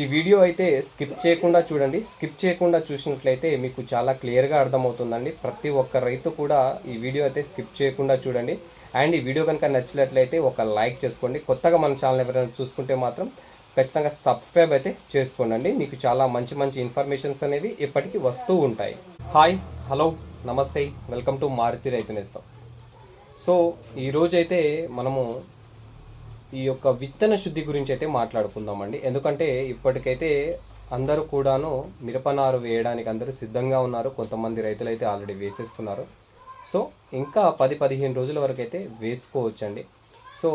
ఈ వీడియో అయితే స్కిప్ చేయకుండా చూడండి. స్కిప్ చేయకుండా చూసినట్లయితే మీకు చాలా క్లియర్గా అర్థమవుతుందండి. ప్రతి ఒక్క రైతు కూడా ఈ వీడియో అయితే స్కిప్ చేయకుండా చూడండి. అండ్ ఈ వీడియో కనుక నచ్చినట్లయితే ఒక లైక్ చేసుకోండి. కొత్తగా మన ఛానల్ ఎవరైనా చూసుకుంటే మాత్రం ఖచ్చితంగా సబ్స్క్రైబ్ అయితే చేసుకోండి మీకు చాలా మంచి మంచి ఇన్ఫర్మేషన్స్ అనేవి ఎప్పటికీ వస్తూ ఉంటాయి. హాయ్ హలో నమస్తే. వెల్కమ్ టు మారుతి రైతు నేస్తాం. సో ఈరోజైతే మనము ఈ యొక్క విత్తన శుద్ధి గురించి అయితే మాట్లాడుకుందామండి. ఎందుకంటే ఇప్పటికైతే అందరూ కూడాను మిరపనారు వేయడానికి అందరూ సిద్ధంగా ఉన్నారు. కొంతమంది రైతులు అయితే ఆల్రెడీ వేసేసుకున్నారు. సో ఇంకా పది పదిహేను రోజుల వరకు అయితే వేసుకోవచ్చండి. సో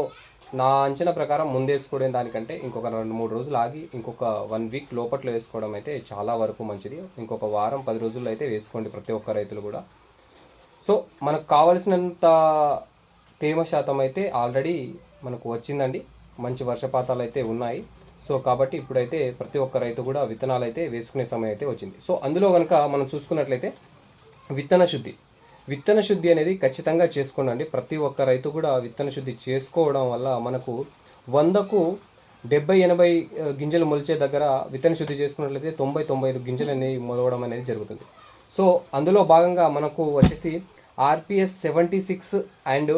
నా అంచనా ప్రకారం ముందేసుకోవడం దానికంటే ఇంకొక రెండు మూడు రోజులు ఆగి ఇంకొక వన్ వీక్ లోపట్లో వేసుకోవడం అయితే చాలా వరకు మంచిది. ఇంకొక వారం పది రోజుల్లో అయితే వేసుకోండి ప్రతి ఒక్క రైతులు కూడా. సో మనకు కావలసినంత తేమ శాతం అయితే ఆల్రెడీ మనకు వచ్చిందండి. మంచి వర్షపాతాలు అయితే ఉన్నాయి. సో కాబట్టి ఇప్పుడైతే ప్రతి ఒక్క రైతు కూడా విత్తనాలు అయితే వేసుకునే సమయం అయితే వచ్చింది. సో అందులో కనుక మనం చూసుకున్నట్లయితే విత్తన శుద్ధి. విత్తన శుద్ధి అనేది ఖచ్చితంగా చేసుకోండి ప్రతి ఒక్క రైతు కూడా విత్తన శుద్ధి చేసుకోవడం వల్ల మనకు వందకు డెబ్బై ఎనభై గింజలు మొలిచే దగ్గర విత్తన శుద్ధి చేసుకున్నట్లయితే తొంభై తొంభై ఐదు గింజలు అనేవి మొలవడం అనేది జరుగుతుంది. సో అందులో భాగంగా మనకు వచ్చేసి RPS seventy six and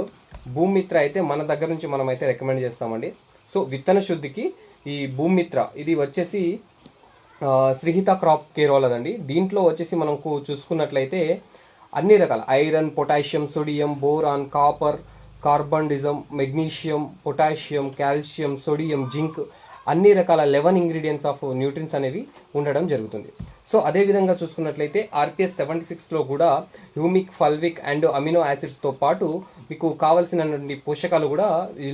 Bhumitra అయితే మన దగ్గర నుంచి మనం అయితే రికమెండ్ చేస్తామండి. సో విత్తన శుద్ధికి ఈ భూమిత్ర ఇది వచ్చేసి శ్రీహిత క్రాప్ కేర్ వాళ్ళదండి దీంట్లో వచ్చేసి మనకు చూసుకున్నట్లయితే అన్ని రకాల iron potassium sodium boron copper carbendazim magnesium potassium calcium sodium zinc అన్ని రకాల లెవెన్ ఇంగ్రీడియంట్స్ ఆఫ్ న్యూట్రిన్స్ అనేవి ఉండడం జరుగుతుంది. సో అదే విధంగా చూసుకున్నట్లయితే ఆర్పిఎస్ సెవెంటీ సిక్స్లో కూడా హ్యూమిక్ ఫల్విక్ అండ్ అమినో యాసిడ్స్తో పాటు మీకు కావలసినటువంటి పోషకాలు కూడా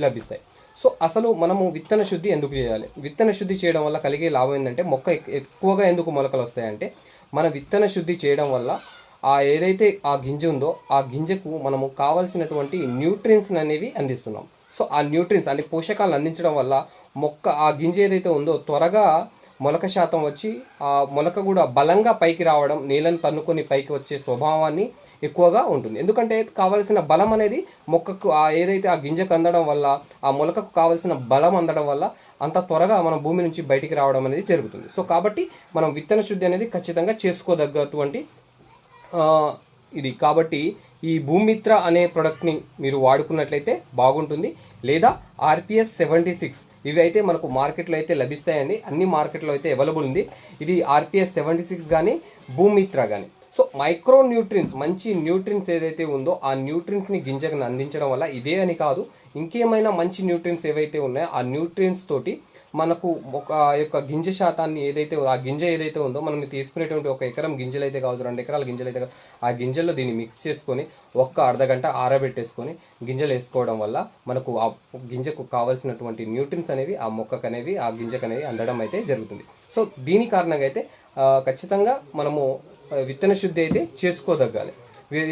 లభిస్తాయి. సో అసలు మనము విత్తన శుద్ధి ఎందుకు చేయాలి? విత్తన శుద్ధి చేయడం వల్ల కలిగే లాభం ఏంటంటే మొక్క ఎక్కువగా ఎందుకు మొలకలు వస్తాయంటే మన విత్తన శుద్ధి చేయడం వల్ల ఆ ఏదైతే ఆ గింజ ఉందో ఆ గింజకు మనము కావలసినటువంటి న్యూట్రిన్స్ అనేవి అందిస్తున్నాం. సో ఆ న్యూట్రిన్స్ అంటే పోషకాలను అందించడం వల్ల మొక్క ఆ గింజ ఏదైతే ఉందో త్వరగా మొలక శాతం వచ్చి ఆ మొలక కూడా బలంగా పైకి రావడం నేలను తన్నుకొని పైకి వచ్చే స్వభావాన్ని ఎక్కువగా ఉంటుంది. ఎందుకంటే కావలసిన బలం అనేది మొక్కకు ఆ ఏదైతే ఆ గింజకు అందడం వల్ల ఆ మొలకకు కావలసిన బలం అందడం వల్ల అంత త్వరగా మనం భూమి నుంచి బయటికి రావడం అనేది జరుగుతుంది. సో కాబట్టి మనం విత్తన శుద్ధి అనేది ఖచ్చితంగా చేసుకోదగ్గటువంటి ఇది. కాబట్టి ఈ భూమిత్ర అనే ప్రోడక్ట్ని మీరు వాడుకున్నట్లయితే బాగుంటుంది. లేదా ఆర్పిఎస్ సెవెంటీ సిక్స్ ఇవి అయితే మనకు మార్కెట్లో అయితే లభిస్తాయండి. అన్ని మార్కెట్లో అయితే అవైలబుల్ ఉంది. ఇది ఆర్పిఎస్ సెవెంటీ సిక్స్ కానీ భూమిత్ర కానీ సో మైక్రో న్యూట్రిన్స్ మంచి న్యూట్రిన్స్ ఏదైతే ఉందో ఆ న్యూట్రిన్స్ని గింజకు అందించడం వల్ల ఇదే అని కాదు ఇంకేమైనా మంచి న్యూట్రిన్స్ ఏవైతే ఉన్నాయో ఆ న్యూట్రిన్స్ తోటి మనకు ఒక యొక్క గింజ శాతాన్ని ఏదైతే ఆ గింజ ఏదైతే ఉందో మనం తీసుకునేటువంటి ఒక ఎకరం గింజలు అయితే కావచ్చు రెండు ఎకరాల గింజలు అయితే ఆ గింజల్లో దీన్ని మిక్స్ చేసుకొని ఒక్క అర్ధగంట ఆరబెట్టేసుకొని గింజలు వేసుకోవడం వల్ల మనకు ఆ గింజకు కావాల్సినటువంటి న్యూట్రిన్స్ అనేవి ఆ మొక్కకు అనేవి ఆ గింజకు అనేవి అందడం అయితే జరుగుతుంది. సో దీని కారణంగా అయితే ఖచ్చితంగా మనము విత్తన శుద్ధి అయితే చేసుకోదగ్గాలి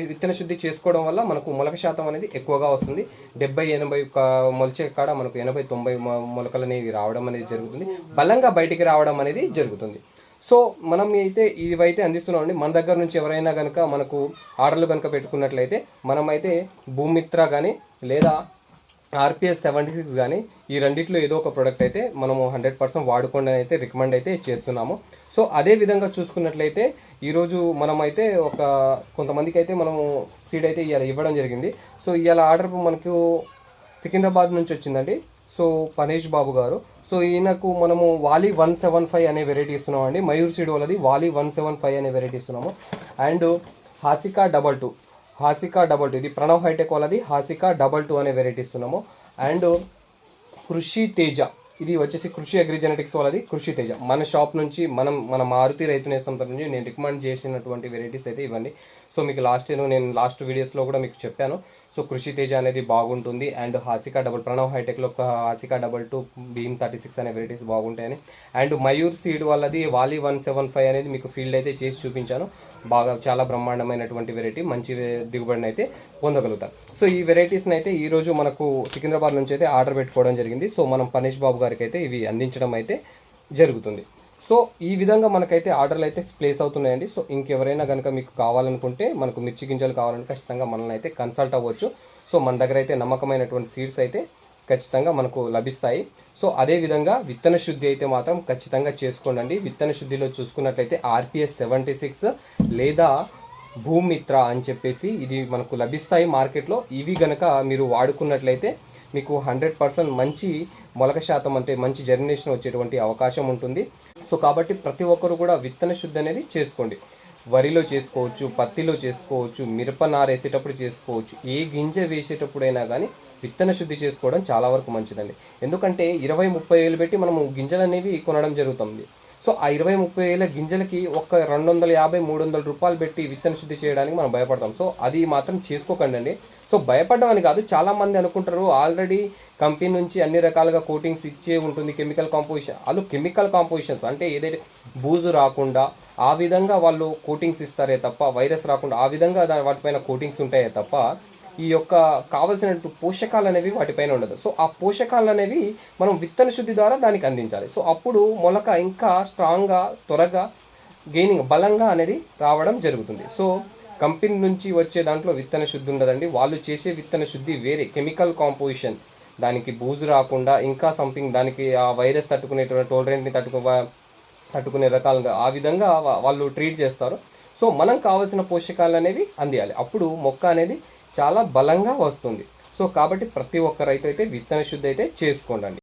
విత్తన శుద్ధి చేసుకోవడం వల్ల మనకు మొలక శాతం అనేది ఎక్కువగా వస్తుంది. డెబ్బై ఎనభై మొలిచే కాడ మనకు ఎనభై తొంభై మొ- మొలకలు అనేవి రావడం అనేది జరుగుతుంది. బలంగా బయటికి రావడం అనేది జరుగుతుంది. సో మనం అయితే ఇవైతే అందిస్తున్నామండి మన దగ్గర నుంచి ఎవరైనా కనుక మనకు ఆర్డర్లు కనుక పెట్టుకున్నట్లయితే మనమైతే భూమిత్ర కానీ లేదా ఆర్పిఎస్ సెవెంటీ సిక్స్ కానీ ఈ రెండిట్లో ఏదో ఒక ప్రోడక్ట్ అయితే మనము హండ్రెడ్ పర్సెంట్ వాడుకోండి అని అయితే రికమెండ్ అయితే చేస్తున్నాము. సో అదే విధంగా చూసుకున్నట్లయితే ఈరోజు మనమైతే ఒక కొంతమందికి అయితే మనము సీడ్ అయితే ఇవాళ ఇవ్వడం జరిగింది. సో ఇవాళ ఆర్డర్ మనకు సికింద్రాబాద్ నుంచి వచ్చిందండి. సో పనేష్ బాబు గారు. సో ఈయనకు మనము వాలి వన్ సెవెన్ ఫైవ్ అనే వెరైటీ ఇస్తున్నామండి. మయూర్ సీడ్ వాళ్ళది వాలి వన్ సెవెన్ ఫైవ్ అనే వెరైటీ ఇస్తున్నాము. And Hasika double two Hasika double two. ఇది ప్రణవ్ హైటెక్ వాళ్ళది. హాసికా డబల్ టూ అనే వెరైటీ ఇస్తున్నాము అండ్ కృషి తేజ. ఇది వచ్చేసి కృషి అగ్రిజెనెటిక్స్ వాళ్ళది. కృషి తేజ. మన షాప్ నుంచి మనం మన మారుతి రైతు నేస్తం నుంచి నేను రికమెండ్ చేసినటువంటి వెరైటీస్ అయితే ఇవ్వండి. సో మీకు లాస్ట్ ఇయర్ నేను లాస్ట్ వీడియోస్లో కూడా మీకు చెప్పాను. సో కృషి తేజ అనేది బాగుంటుంది. అండ్ హాసికా డబుల్ ప్రణవ్ హైటెక్లో ఒక Hasika double two beam thirty six అనే వెరైటీస్ బాగుంటాయని. అండ్ మయూర్ సీడ్ వాళ్ళది వాలి వన్ సెవెన్ ఫైవ్ అనేది మీకు ఫీల్డ్ అయితే చేసి చూపించాను. బాగా చాలా బ్రహ్మాండమైనటువంటి వెరైటీ. మంచి దిగుబడిని అయితే పొందగలుగుతాను సో ఈ వెరైటీస్ని అయితే ఈరోజు మనకు సికింద్రాబాద్ నుంచి అయితే ఆర్డర్ పెట్టుకోవడం జరిగింది. సో మనం పనేష్ బాబు గారికి అయితే ఇవి అందించడం అయితే జరుగుతుంది. సో ఈ విధంగా మనకైతే ఆర్డర్లు అయితే ప్లేస్ అవుతున్నాయండి. సో ఇంకెవరైనా కనుక మీకు కావాలనుకుంటే మనకు మిర్చి గింజలు కావాలంటే ఖచ్చితంగా మనల్ని అయితే కన్సల్ట్ అవ్వచ్చు. సో మన దగ్గర అయితే నమ్మకమైనటువంటి సీడ్స్ అయితే ఖచ్చితంగా మనకు లభిస్తాయి. సో అదే విధంగా విత్తన శుద్ధి అయితే మాత్రం ఖచ్చితంగా చేసుకోండి విత్తన శుద్ధిలో చూసుకున్నట్లయితే ఆర్పిఎస్ సెవెంటీ సిక్స్ లేదా భూమిత్ర అని చెప్పేసి ఇది మనకు లభిస్తాయి మార్కెట్లో. ఇవి గనక మీరు వాడుకున్నట్లయితే మీకు హండ్రెడ్ పర్సెంట్ మంచి మొలక శాతం అంటే మంచి జర్మినేషన్ వచ్చేటువంటి అవకాశం ఉంటుంది. సో కాబట్టి ప్రతి ఒక్కరు కూడా విత్తన శుద్ధి అనేది చేసుకోండి. వరిలో చేసుకోవచ్చు పత్తిలో చేసుకోవచ్చు మిరప నారేసేటప్పుడు చేసుకోవచ్చు ఏ గింజ వేసేటప్పుడైనా కానీ విత్తన శుద్ధి చేసుకోవడం చాలా వరకు మంచిదండి. ఎందుకంటే ఇరవై ముప్పై వేలు పెట్టి మనము గింజలు అనేవి కొనడం జరుగుతుంది. సో ఆ ఇరవై ముప్పై వేల గింజలకి ఒక రెండు వందల యాభై మూడు వందల రూపాయలు పెట్టి విత్తన శుద్ధి చేయడానికి మనం భయపడతాం. సో అది మాత్రం చేసుకోకండి అండి. సో భయపడడం అని కాదు చాలామంది అనుకుంటారు ఆల్రెడీ కంపెనీ నుంచి అన్ని రకాలుగా కోటింగ్స్ ఇచ్చే ఉంటుంది కెమికల్ కాంపోజిషన్. వాళ్ళు కెమికల్ కాంపోజిషన్స్ అంటే ఏదైతే బూజు రాకుండా ఆ విధంగా వాళ్ళు కోటింగ్స్ ఇస్తారే తప్ప వైరస్ రాకుండా ఆ విధంగా దాని వాటిపైన కోటింగ్స్ ఉంటాయే తప్ప ఈ యొక్క కావలసిన పోషకాలు అనేవి వాటిపైన ఉండదు. సో ఆ పోషకాలు అనేవి మనం విత్తన శుద్ధి ద్వారా దానికి అందించాలి. సో అప్పుడు మొలక ఇంకా స్ట్రాంగ్గా త్వరగా గెయినింగ్ బలంగా అనేది రావడం జరుగుతుంది. సో కంపెనీ నుంచి వచ్చే దాంట్లో విత్తన శుద్ధి ఉండదండి. వాళ్ళు చేసే విత్తన శుద్ధి వేరే. Chemical composition. దానికి బూజు రాకుండా ఇంకా సంథింగ్ దానికి ఆ వైరస్ తట్టుకునేటువంటి టోలరెంట్ని తట్టుకు తట్టుకునే రకాలుగా ఆ విధంగా వాళ్ళు ట్రీట్ చేస్తారు. సో మనం కావాల్సిన పోషకాలు అనేవి అందియాలి. అప్పుడు మొక్క అనేది చాలా బలంగా వస్తుంది. సో కాబట్టి ప్రతి ఒక్క రైతు అయితే విత్తన శుద్ధి అయితే చేసుకోండి